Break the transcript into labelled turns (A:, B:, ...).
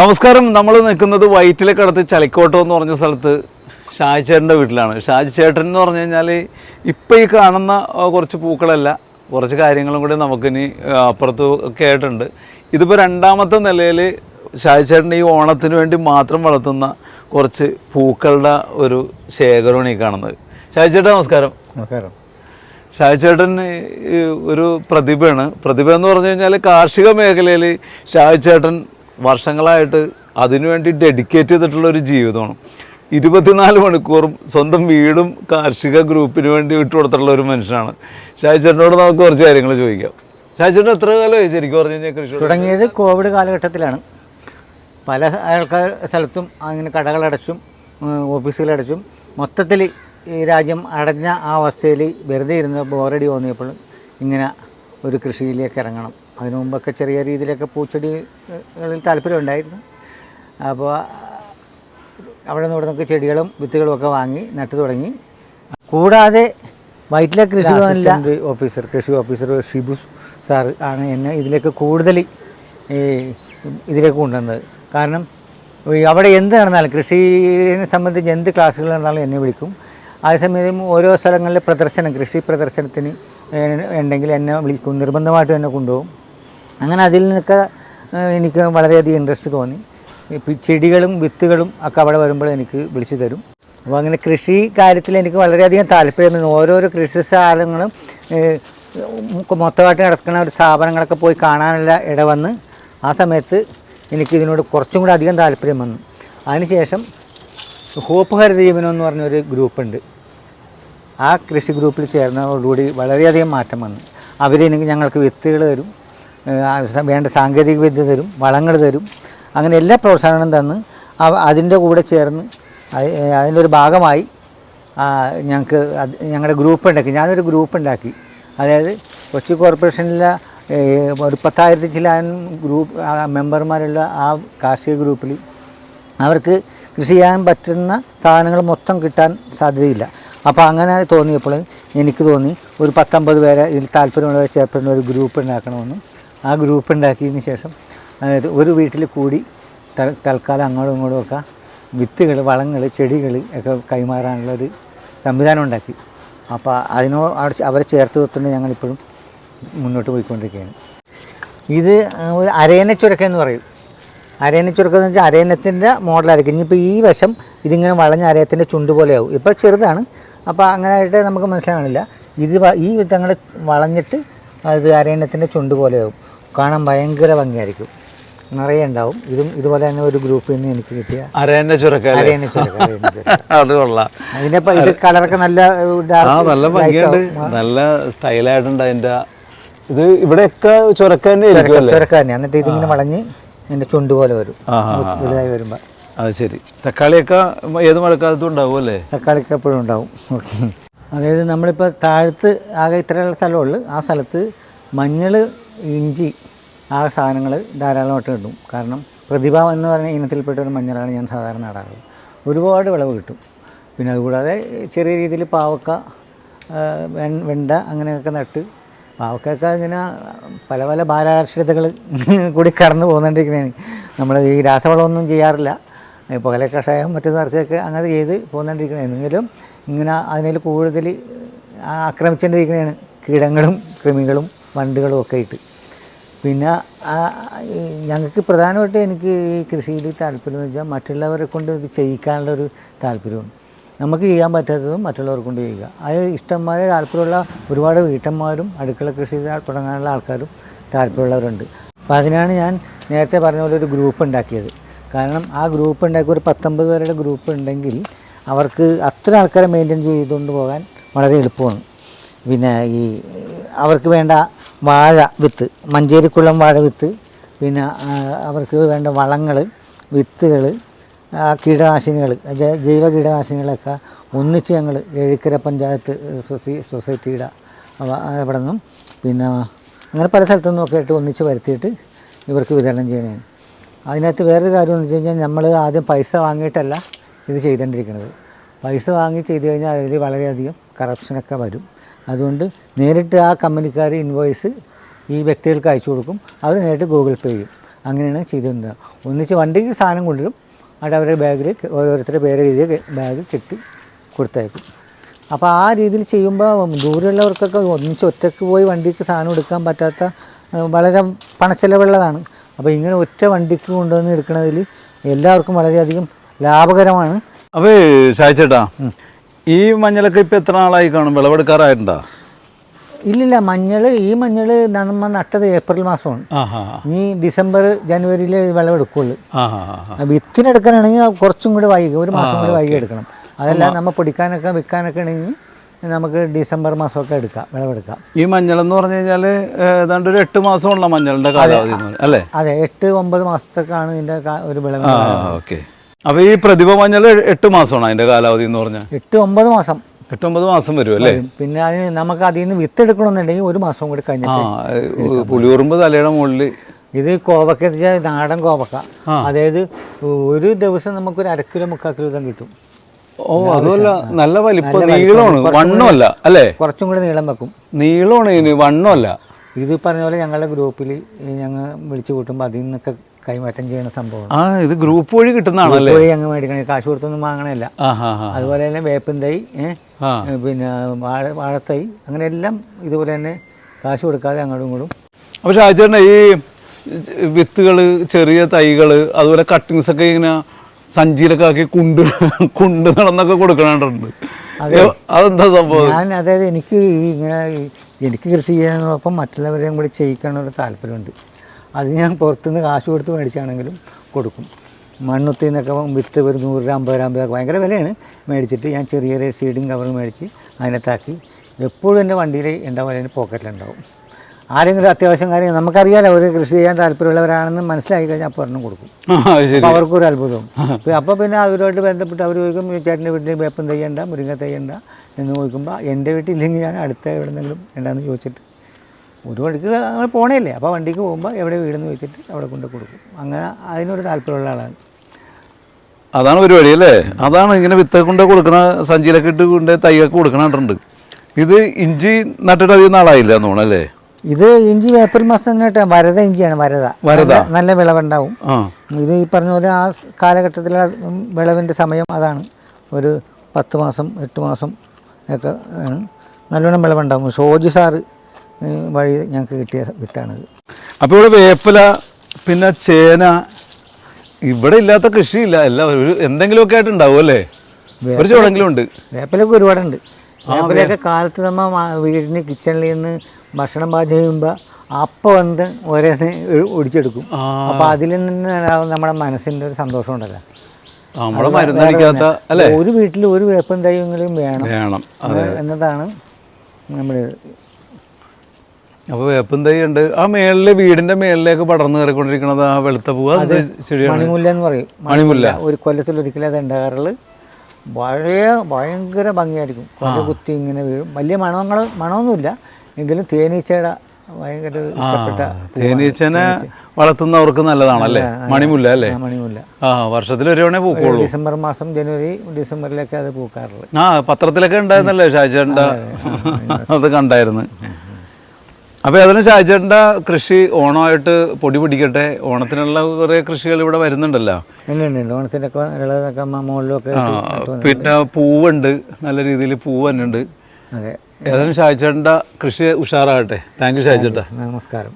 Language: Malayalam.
A: നമസ്കാരം. നമ്മൾ നിൽക്കുന്നത് വൈറ്റിലേക്കടുത്ത് ചളിക്കോട്ടം എന്ന് പറഞ്ഞ സ്ഥലത്ത് ഷാജി ചേട്ടന്റെ വീട്ടിലാണ്. ഷാജി ചേട്ടൻ എന്ന് പറഞ്ഞു കഴിഞ്ഞാൽ ഇപ്പം ഈ കാണുന്ന കുറച്ച് പൂക്കളല്ല കുറച്ച് കാര്യങ്ങളും കൂടി നമുക്കിനി അപ്പുറത്ത് ഒക്കെ ആയിട്ടുണ്ട്. ഇതിപ്പോൾ രണ്ടാമത്തെ നിലയിൽ ഷാജി ചേട്ടൻ ഈ ഓണത്തിന് വേണ്ടി മാത്രം വളർത്തുന്ന കുറച്ച് പൂക്കളുടെ ഒരു ശേഖരമാണ് ഈ കാണുന്നത്. ഷാജി ചേട്ടൻ നമസ്കാരം.
B: നമസ്കാരം.
A: ഷാജി ചേട്ടൻ ഒരു പ്രതിഭയാണ്. പ്രതിഭ എന്ന് പറഞ്ഞു കഴിഞ്ഞാൽ കാർഷിക മേഖലയിൽ ഷാജിച്ചേട്ടൻ വർഷങ്ങളായിട്ട് അതിനുവേണ്ടി ഡെഡിക്കേറ്റ് ചെയ്തിട്ടുള്ള ഒരു ജീവിതമാണ്. ഇരുപത്തിനാല് മണിക്കൂറും സ്വന്തം വീടും കാർഷിക ഗ്രൂപ്പിന് വേണ്ടി വിട്ടുകൊടുത്തിട്ടുള്ള ഒരു മനുഷ്യനാണ്. ഷാജിച്ചേട്ടനോട് നമുക്ക് കുറച്ച് കാര്യങ്ങൾ ചോദിക്കാം. ഷാജിച്ചേട്ടൻ എത്ര കാലമായി ശരിക്കും പറഞ്ഞു കഴിഞ്ഞാൽ കൃഷി
B: തുടങ്ങിയത് കോവിഡ് കാലഘട്ടത്തിലാണ്. പല ആൾക്കാർ സ്ഥലത്തും അങ്ങനെ കടകളടച്ചും ഓഫീസുകളടച്ചും മൊത്തത്തിൽ ഈ രാജ്യം അടഞ്ഞ ആ അവസ്ഥയിൽ വെറുതെ ഇരുന്ന് ബോറടി തോന്നിയപ്പോൾ ഇങ്ങനെ ഒരു കൃഷിയിലേക്ക് ഇറങ്ങണം. അതിനു മുമ്പൊക്കെ ചെറിയ രീതിയിലൊക്കെ പൂച്ചെടികളിൽ താല്പര്യമുണ്ടായിരുന്നു. അപ്പോൾ അവിടെ നിന്ന് ഇവിടെ നിന്നൊക്കെ ചെടികളും വിത്തുകളും ഒക്കെ വാങ്ങി നട്ടു തുടങ്ങി. കൂടാതെ വൈറ്റില കൃഷി ഭവനില ഓഫീസർ കൃഷി ഓഫീസർ ഷിബു സാർ ആണ് എന്നെ ഇതിലേക്ക് കൂടുതൽ ഈ ഇതിലേക്ക് കൊണ്ടുവന്നത്. കാരണം അവിടെ എന്ത് നടന്നാലും കൃഷിയെ സംബന്ധിച്ച് എന്ത് ക്ലാസ്സുകൾ നടന്നാലും എന്നെ വിളിക്കും. അതേസമയം ഓരോ സ്ഥലങ്ങളിലെ പ്രദർശനം കൃഷി പ്രദർശനത്തിന് ഉണ്ടെങ്കിൽ എന്നെ വിളിക്കും. നിർബന്ധമായിട്ടും എന്നെ കൊണ്ടുപോകും. അങ്ങനെ അതിൽ നിന്നൊക്കെ എനിക്ക് വളരെയധികം ഇൻട്രസ്റ്റ് തോന്നി. ചെടികളും വിത്തുകളും ഒക്കെ അവിടെ വരുമ്പോൾ എനിക്ക് വിളിച്ചു തരും. അപ്പോൾ അങ്ങനെ കൃഷി കാര്യത്തിൽ എനിക്ക് വളരെയധികം താല്പര്യമായിരുന്നു ഓരോരോ കൃഷി സാധനങ്ങളും മൊത്തമായിട്ട് നടക്കുന്ന ഒരു സ്ഥാപനങ്ങളൊക്കെ പോയി കാണാനുള്ള ഇടവന്ന് ആ സമയത്ത് എനിക്ക് ഇതിനോട് കുറച്ചും കൂടി അധികം താല്പര്യം വന്നു. അതിനുശേഷം ഹോപ്പ് ഹരിതീവനം എന്ന് പറഞ്ഞൊരു ഗ്രൂപ്പുണ്ട്. ആ കൃഷി ഗ്രൂപ്പിൽ ചേർന്നതോടുകൂടി വളരെയധികം മാറ്റം വന്നു. അവർ എനിക്ക് ഞങ്ങൾക്ക് വിത്തുകൾ തരും. വേണ്ട സാങ്കേതിക വിദ്യ തരും വളങ്ങൾ തരും അങ്ങനെ എല്ലാ പ്രോത്സാഹനവും തന്ന് അതിന്റെ കൂടെ ചേർന്ന് അതിന്റെ ഒരു ഭാഗമായി ഞങ്ങൾക്ക് ഞങ്ങളുടെ ഗ്രൂപ്പ് ഉണ്ടാക്കി. ഞാനൊരു ഗ്രൂപ്പ് ഉണ്ടാക്കി. അതായത് കൊച്ചി കോർപ്പറേഷനിലെ ഒരു പത്തായിരത്തി ചില ഗ്രൂപ്പ് മെമ്പർമാരുള്ള ആ കാർഷിക ഗ്രൂപ്പിൽ അവർക്ക് കൃഷി ചെയ്യാൻ പറ്റുന്ന സാധനങ്ങൾ മൊത്തം കിട്ടാൻ സാധ്യതയില്ല. അപ്പോൾ അങ്ങനെ തോന്നിയപ്പോൾ എനിക്ക് തോന്നി ഒരു പത്തൊമ്പത് പേരെ ഇതിൽ താല്പര്യമുള്ളവരെ ചേർപ്പെടുന്ന ഒരു ഗ്രൂപ്പ് ഉണ്ടാക്കണമെന്നും. ആ ഗ്രൂപ്പ് ഉണ്ടാക്കിയതിന് ശേഷം അതായത് ഒരു വീട്ടിൽ കൂടി തൽ തൽക്കാലം അങ്ങോട്ടും ഇങ്ങോട്ടും ഒക്കെ വിത്തുകൾ വളങ്ങൾ ചെടികൾ ഒക്കെ കൈമാറാനുള്ളൊരു സംവിധാനം ഉണ്ടാക്കി. അപ്പോൾ അതിനോ അവരെ ചേർത്ത് വെത്തുകൊണ്ട് ഞങ്ങളിപ്പോഴും മുന്നോട്ട് പോയിക്കൊണ്ടിരിക്കുകയാണ്. ഇത് ഒരു അരയന ചുരക്ക എന്ന് പറയും. അരയന ചുരുക്കം എന്ന് വെച്ചാൽ അരയനത്തിന്റെ മോഡലായിരിക്കും. ഇനിയിപ്പോൾ ഈ വശം ഇതിങ്ങനെ വളഞ്ഞ അരയത്തിന്റെ ചുണ്ട് പോലെയാവും ഇപ്പോൾ ചെറുതാണ്. അപ്പോൾ അങ്ങനെ ആയിട്ട് നമുക്ക് മനസ്സിലാകണില്ല ഇത് ഈ വിധങ്ങൾ വളഞ്ഞിട്ട് അത് അരയനത്തിന്റെ ചുണ്ട് പോലെയാവും കാണാൻ ഭയങ്കര ഭംഗിയായിരിക്കും. നിറയെ ഉണ്ടാവും. ഇതും ഇതുപോലെ തന്നെ ഒരു ഗ്രൂപ്പിൽ നിന്ന് എനിക്ക് കിട്ടിയ അരയന ചുരക്ക അരയന ചുരക്ക.
A: അത് കൊള്ളാം.
B: അതിന്റെ ഇത് കളറൊക്കെ നല്ല
A: നല്ല ഭംഗിയുണ്ട്. നല്ല സ്റ്റൈലായിട്ടുണ്ട് അതിന്റെ. ഇത് ഇവിടെയൊക്കെ ചുരക്ക തന്നെ
B: ചുരക്ക തന്നെ. എന്നിട്ട് ഇതിങ്ങനെ വളഞ്ഞ് എന്റെ ചുണ്ട് പോലെ വരും. വലുതായി വരുമ്പോൾ
A: അത് ശരി. തക്കാളിയൊക്കെ ഏത് മഴക്കാലത്തും ഉണ്ടാവും അല്ലേ?
B: തക്കാളിക്ക് എപ്പോഴും ഉണ്ടാവും. ഓക്കെ. അതായത് നമ്മളിപ്പോൾ താഴത്ത് ആകെ ഇത്രയുള്ള സ്ഥലമുള്ളൂ ആ സ്ഥലത്ത് മഞ്ഞൾ ഇഞ്ചി ആ സാധനങ്ങൾ ധാരാളമായിട്ട് കിട്ടും. കാരണം പ്രതിഭ എന്ന് പറഞ്ഞ ഇനത്തിൽപ്പെട്ട ഒരു മഞ്ഞളാണ് ഞാൻ സാധാരണ നടാറുള്ളത് ഒരുപാട് വിളവ് കിട്ടും. പിന്നെ അതുകൂടാതെ ചെറിയ രീതിയിൽ പാവക്ക വെണ്ട അങ്ങനെയൊക്കെ നട്ട് പാവക്കൊക്കെ ഇങ്ങനെ പല പല ബാലാകർഷിതകൾ കൂടി കടന്നു പോകുന്നുകൊണ്ടിരിക്കുന്നതാണ് നമ്മൾ ഈ രാസവളമൊന്നും ചെയ്യാറില്ല. പുകല കഷായം മറ്റു നിറച്ചൊക്കെ അങ്ങനെ ചെയ്ത് പോകുന്നുകൊണ്ടിരിക്കുന്നത് എന്നെങ്കിലും ഇങ്ങനെ അതിനിൽ കൂടുതൽ ആക്രമിച്ചുകൊണ്ടിരിക്കുന്നതാണ് കീടങ്ങളും കൃമികളും വണ്ടുകളും ഒക്കെ ആയിട്ട് പിന്നെ ഞങ്ങൾക്ക് പ്രധാനമായിട്ട് എനിക്ക് ഈ കൃഷിയിൽ താല്പര്യം എന്ന് വെച്ചാൽ മറ്റുള്ളവരെ കൊണ്ട് ഇത് ചെയ്യിക്കാനുള്ള ഒരു താല്പര്യമാണ് നമുക്ക് ചെയ്യാൻ പറ്റാത്തതും മറ്റുള്ളവരെ കൊണ്ട് ചെയ്യുക. അത് ഇഷ്ടംമാരെ താല്പര്യമുള്ള ഒരുപാട് വീട്ടന്മാരും അടുക്കള കൃഷി തുടങ്ങാനുള്ള ആൾക്കാരും താല്പര്യമുള്ളവരുണ്ട്. അപ്പോൾ അതിനാണ് ഞാൻ നേരത്തെ പറഞ്ഞ പോലെ ഒരു ഗ്രൂപ്പ് ഉണ്ടാക്കിയത്. കാരണം ആ ഗ്രൂപ്പ് ഉണ്ടാക്കിയ ഒരു പത്തൊമ്പത് പേരുടെ ഗ്രൂപ്പ് ഉണ്ടെങ്കിൽ അവർക്ക് അത്ര ആൾക്കാരെ മെയിന്റെയിൻ ചെയ്തുകൊണ്ട് പോകാൻ വളരെ എളുപ്പമാണ്. പിന്നെ ഈ അവർക്ക് വേണ്ട വാഴ വിത്ത് മഞ്ചേരിക്കുളം വാഴ വിത്ത് പിന്നെ അവർക്ക് വേണ്ട വളങ്ങൾ വിത്തുകൾ കീടനാശിനികൾ ജൈവ കീടനാശിനികളൊക്കെ ഒന്നിച്ച് ഞങ്ങൾ ഏഴിക്കര പഞ്ചായത്ത് സൊസൈ സൊസൈറ്റിയുടെ അവിടെ നിന്നും പിന്നെ അങ്ങനെ പല സ്ഥലത്തു നിന്നൊക്കെ ആയിട്ട് ഒന്നിച്ച് വരുത്തിയിട്ട് ഇവർക്ക് വിതരണം ചെയ്യണേന് അതിനകത്ത് വേറൊരു കാര്യം എന്ന് വെച്ച് കഴിഞ്ഞാൽ നമ്മൾ ആദ്യം പൈസ വാങ്ങിയിട്ടല്ല ഇത് ചെയ്തുകൊണ്ടിരിക്കുന്നത് പൈസ വാങ്ങി ചെയ്തു കഴിഞ്ഞാൽ അതിൽ വളരെയധികം കറപ്ഷനൊക്കെ വരും. അതുകൊണ്ട് നേരിട്ട് ആ കമ്പനിക്കാർ ഇൻവോയ്സ് ഈ വ്യക്തികൾക്ക് അയച്ചു കൊടുക്കും. അവർ നേരിട്ട് ഗൂഗിൾ പേ ചെയ്യും. അങ്ങനെയാണ് ചെയ്തുകൊണ്ടിരുന്നത്. ഒന്നിച്ച് വണ്ടിക്ക് സാധനം കൊണ്ടുവരും. അവിടെ അവരുടെ ബാഗിൽ ഓരോരുത്തരുടെ പേരെ രീതിയിൽ ബാഗ് കെട്ടി കൊടുത്തയക്കും. അപ്പോൾ ആ രീതിയിൽ ചെയ്യുമ്പോൾ ദൂരെയുള്ളവർക്കൊക്കെ ഒന്നിച്ച് ഒറ്റയ്ക്ക് പോയി വണ്ടിക്ക് സാധനം എടുക്കാൻ പറ്റാത്ത വളരെ പണച്ചെലവുള്ളതാണ്. അപ്പോൾ ഇങ്ങനെ ഒറ്റ വണ്ടിക്ക് കൊണ്ടുവന്ന് എടുക്കുന്നതിൽ എല്ലാവർക്കും വളരെയധികം ലാഭകരമാണ്.
A: അപ്പോൾ ചേട്ടാ ഈ മഞ്ഞളൊക്കെ ഇപ്പം എത്ര നാളായി കാണും? വിളവെടുക്കാറായിട്ടുണ്ടോ?
B: ഇല്ലില്ല മഞ്ഞൾ ഈ മഞ്ഞൾ നമ്മ നട്ടത് ഏപ്രിൽ മാസമാണ്. ഈ ഡിസംബർ ജനുവരിയിൽ വിളവെടുക്കുള്ളൂ. വിത്തിനെടുക്കാനാണെങ്കിൽ കുറച്ചും കൂടി വൈകി ഒരു മാസം കൂടി വൈകി എടുക്കണം. അതല്ല നമ്മൾ പൊടിക്കാനൊക്കെ വിൽക്കാനൊക്കെ ആണെങ്കിൽ നമുക്ക് ഡിസംബർ മാസമൊക്കെ എടുക്കാം വിളവെടുക്കാം.
A: ഈ മഞ്ഞൾ എന്ന് പറഞ്ഞു കഴിഞ്ഞാൽ ഏതാണ്ട് ഒരു എട്ട് മാസമുള്ള മഞ്ഞളുടെ കാലാവധി അല്ലേ?
B: അതെ എട്ട് ഒമ്പത് മാസത്തേക്കാണ് ഇതിന്റെ കാ- ഒരു വിളവ്
A: ഓക്കെ. അപ്പോൾ ഈ പ്രതിഭ മഞ്ഞൾ എട്ട് മാസമാണ് അതിന്റെ കാലാവധി എന്ന് പറഞ്ഞാൽ
B: എട്ട് ഒമ്പത് മാസം.
A: എട്ടൊമ്പത് മാസം വരും അല്ലേ?
B: പിന്നെ അതിന് നമുക്ക് അതിൽ നിന്ന് വിത്ത് എടുക്കണമെന്നുണ്ടെങ്കിൽ ഒരു മാസം കൂടി കഴിഞ്ഞിട്ട്
A: പുളിയുറുമ്പ് തലയുടെ മുകളിൽ
B: ഇത് കോവക്ക നാടൻ കോവക്ക. അതായത് ഒരു ദിവസം നമുക്ക് ഒരു അരക്കിലോ മുക്കാൽ കിലോ വീതം കിട്ടും.
A: ഓ അതുമല്ല നല്ല വലിപ്പം നീളമാണ് വണ്ണമല്ല അല്ലേ
B: കുറച്ചും കൂടി നീളം വെക്കും.
A: നീളമാണ് ഇതിന് വണ്ണമല്ല
B: ഇത് പറഞ്ഞ പോലെ ഞങ്ങളുടെ ഗ്രൂപ്പിൽ ഞങ്ങൾ വിളിച്ചു കൂട്ടുമ്പോൾ അതിൽ നിന്നൊക്കെ കൈമാറ്റം ചെയ്യുന്ന സംഭവമാണ്
A: ആ ഇത് ഗ്രൂപ്പ് വഴി കിട്ടുന്നതാണല്ലേ?
B: വഴി അങ്ങ് മേടിക്കണേ. കാശ് കൊടുത്തൊന്നും വാങ്ങണമില്ല
A: ഹാ
B: അതുപോലെ തന്നെ വേപ്പൻ തൈ പിന്നെ വാഴ വാഴത്തൈ അങ്ങനെ എല്ലാം ഇതുപോലെ തന്നെ കാശ് കൊടുക്കാതെ അങ്ങോട്ടും ഇങ്ങോട്ടും.
A: അപ്പോൾ ഷാജേട്ട ഈ വിത്തുകൾ ചെറിയ തൈകൾ അതുപോലെ കട്ടിങ്സ് ഒക്കെ ഇങ്ങനെ സഞ്ചിയിലൊക്കെ ആക്കി കുണ്ട് കുണ്ട് നടന്നൊക്കെ കൊടുക്കണുണ്ട് അതെന്താ സംഭവം?
B: ഞാൻ അതായത് എനിക്ക് ഇങ്ങനെ എനിക്ക് കൃഷി ചെയ്യാനോടൊപ്പം മറ്റുള്ളവരെയും കൂടി ചെയ്യിക്കാനുള്ള താല്പര്യമുണ്ട്. അത് ഞാൻ പുറത്തുനിന്ന് കാശ് കൊടുത്ത് മേടിച്ചാണെങ്കിലും കൊടുക്കും. മണ്ണുത്തിൽ നിന്നൊക്കെ വിത്ത് ഒരു നൂറ് രൂപ അമ്പത് രൂപ അമ്പത് ഭയങ്കര വിലയാണ്. മേടിച്ചിട്ട് ഞാൻ ചെറിയ ചെറിയ സീഡിങ് കവർ മേടിച്ച് അതിനകത്താക്കി. എപ്പോഴും എന്റെ വണ്ടിയിൽ ഉണ്ടാവും അതിന്റെ പോക്കറ്റിലുണ്ടാവും. ആരെങ്കിലും അത്യാവശ്യം കാര്യം നമുക്കറിയാലോ അവർ കൃഷി ചെയ്യാൻ താല്പര്യമുള്ളവരാണെന്ന് മനസ്സിലാക്കി കഴിഞ്ഞാൽ അപ്പോൾ ഒരെണ്ണം കൊടുക്കും. അപ്പോൾ അവർക്കൊരു അത്ഭുതവും അപ്പോൾ പിന്നെ അവരുമായിട്ട് ബന്ധപ്പെട്ട് അവർ ചോദിക്കും "ഈ ചേട്ടന്റെ വീട്ടിൽ വേപ്പം തയ്യണ്ട മുരിങ്ങ തയ്യണ്ട എന്ന് ചോദിക്കുമ്പോൾ എന്റെ വീട്ടിൽ ഇല്ലെങ്കിൽ ഞാൻ അടുത്ത എവിടെന്നെങ്കിലും ഉണ്ടാന്ന് ചോദിച്ചിട്ട് ഒരു വഴിക്ക് അങ്ങനെ പോണേല്ലേ? അപ്പോൾ വണ്ടിക്ക് പോകുമ്പോൾ എവിടെ വീടെന്ന് വെച്ചിട്ട് അവിടെ കൊണ്ട് കൊടുക്കും. അങ്ങനെ അതിനൊരു താല്പര്യമുള്ള ആളാണ്.
A: അതാണ് പരിപാടി അല്ലേ? അതാണ് ഇങ്ങനെ വിത്ത കൊണ്ട് കൊടുക്കണ സഞ്ചിയിലൊക്കെ ഇട്ട് കൊണ്ട് തൈയൊക്കെ കൊടുക്കണുണ്ട് ഇത് ഇഞ്ചി നട്ടിട്ട് അധികം നാളായില്ല തോന്നണല്ലേ
B: ഇത് ഇഞ്ചി ഏപ്രിൽ മാസം തന്നെ വരത ഇഞ്ചിയാണ് വരത
A: വരത
B: നല്ല- വിളവുണ്ടാവും. ഇത് ഈ പറഞ്ഞ പോലെ ആ കാലഘട്ടത്തിലുള്ള കാലഘട്ടത്തിലെ വിളവിന്റെ സമയം അതാണ്. ഒരു പത്ത് മാസം എട്ട് മാസം ഒക്കെ ആണ്. നല്ലോണം വിളവുണ്ടാവും. ഷോജി സാറ് വഴി ഞങ്ങൾക്ക് കിട്ടിയ വിത്താണിത്
A: അപ്പോൾ ഇവിടെ വേപ്പില പിന്നെ ചേന ഇവിടെ ഇല്ലാത്ത കൃഷിയില്ല. എല്ലാം ഒരു എന്തെങ്കിലുമൊക്കെ ആയിട്ട് ഉണ്ടാവും അല്ലേ? ഒരു ചോടെങ്കിലും ഉണ്ട്.
B: വേപ്പിലൊക്കെ ഒരുപാടുണ്ട്. വേപ്പിലൊക്കെ കാലത്ത് നമ്മൾ വീടിന് കിച്ചണിൽ നിന്ന് ഭക്ഷണം പാചകം ചെയ്യുമ്പോൾ അപ്പം വന്ന് ഓരോന്ന് ഒടിച്ചെടുക്കും.
A: അപ്പം
B: അപ്പോൾ അതിൽ നിന്ന് നമ്മുടെ മനസ്സിന്റെ ഒരു സന്തോഷം ഉണ്ടല്ലോ.
A: മരുന്നടിക്കാത്ത അല്ലേ?
B: ഒരു വീട്ടിൽ ഒരു വേപ്പം തൈയെങ്കിലും വേണം.
A: വേണം.
B: എന്നതാണ് നമ്മൾ
A: അപ്പോൾ വേപ്പും തൈ ഉണ്ട്. ആ മേളിലെ വീടിന്റെ മേളിലേക്ക് പടർന്നു കയറിക്കൊണ്ടിരിക്കണത് ആ വെളുത്ത പൂവ് അത്
B: മണിമുല്ല എന്ന് പറയും.
A: മണിമുല്ല.
B: ഒരു കൊല്ലത്തിൽ ഒരിക്കലും അത് ഉണ്ടാകാറുള്ളത് വളരെ ഭയങ്കര ഭംഗിയായിരിക്കും. കൊല കുത്തി ഇങ്ങനെ വീഴും. വലിയ മണങ്ങൾ മണമൊന്നുമില്ല. എങ്കിലും തേനീച്ചയുടെ ഭയങ്കര ഇഷ്ടപ്പെട്ട
A: തേനീച്ചനെ വളർത്തുന്നവർക്ക് നല്ലതാണല്ലേ? മണിമുല്ല അല്ലേ?
B: മണിമുല്ല.
A: ആ വർഷത്തിൽ ഒരു തവണ പൂക്കുള്ളൂ.
B: ഡിസംബർ മാസം ജനുവരി ഡിസംബറിലൊക്കെ അത് പൂക്കാറുള്ളത്
A: ആ പത്രത്തിലൊക്കെ ഉണ്ടായിരുന്നല്ലേ ഷാജേട്ടന്റെ അത് കണ്ടായിരുന്നു. അപ്പോൾ അതിന് ഷാജേട്ടന്റെ കൃഷി ഓണമായിട്ട് പൊടി പിടിക്കട്ടെ. ഓണത്തിനുള്ള കുറേ കൃഷികൾ ഇവിടെ വരുന്നുണ്ടല്ലോ.
B: ഓണത്തിന്റെ ഒക്കെ മുകളിലൊക്കെ
A: പിന്നെ പൂവുണ്ട്. നല്ല രീതിയിൽ പൂവ് തന്നെ ഉണ്ട് ഏതായാലും ഷാജേട്ടന്റെ കൃഷി ഉഷാറാകട്ടെ. Thank you ഷാജേട്ടാ.
B: നമസ്കാരം.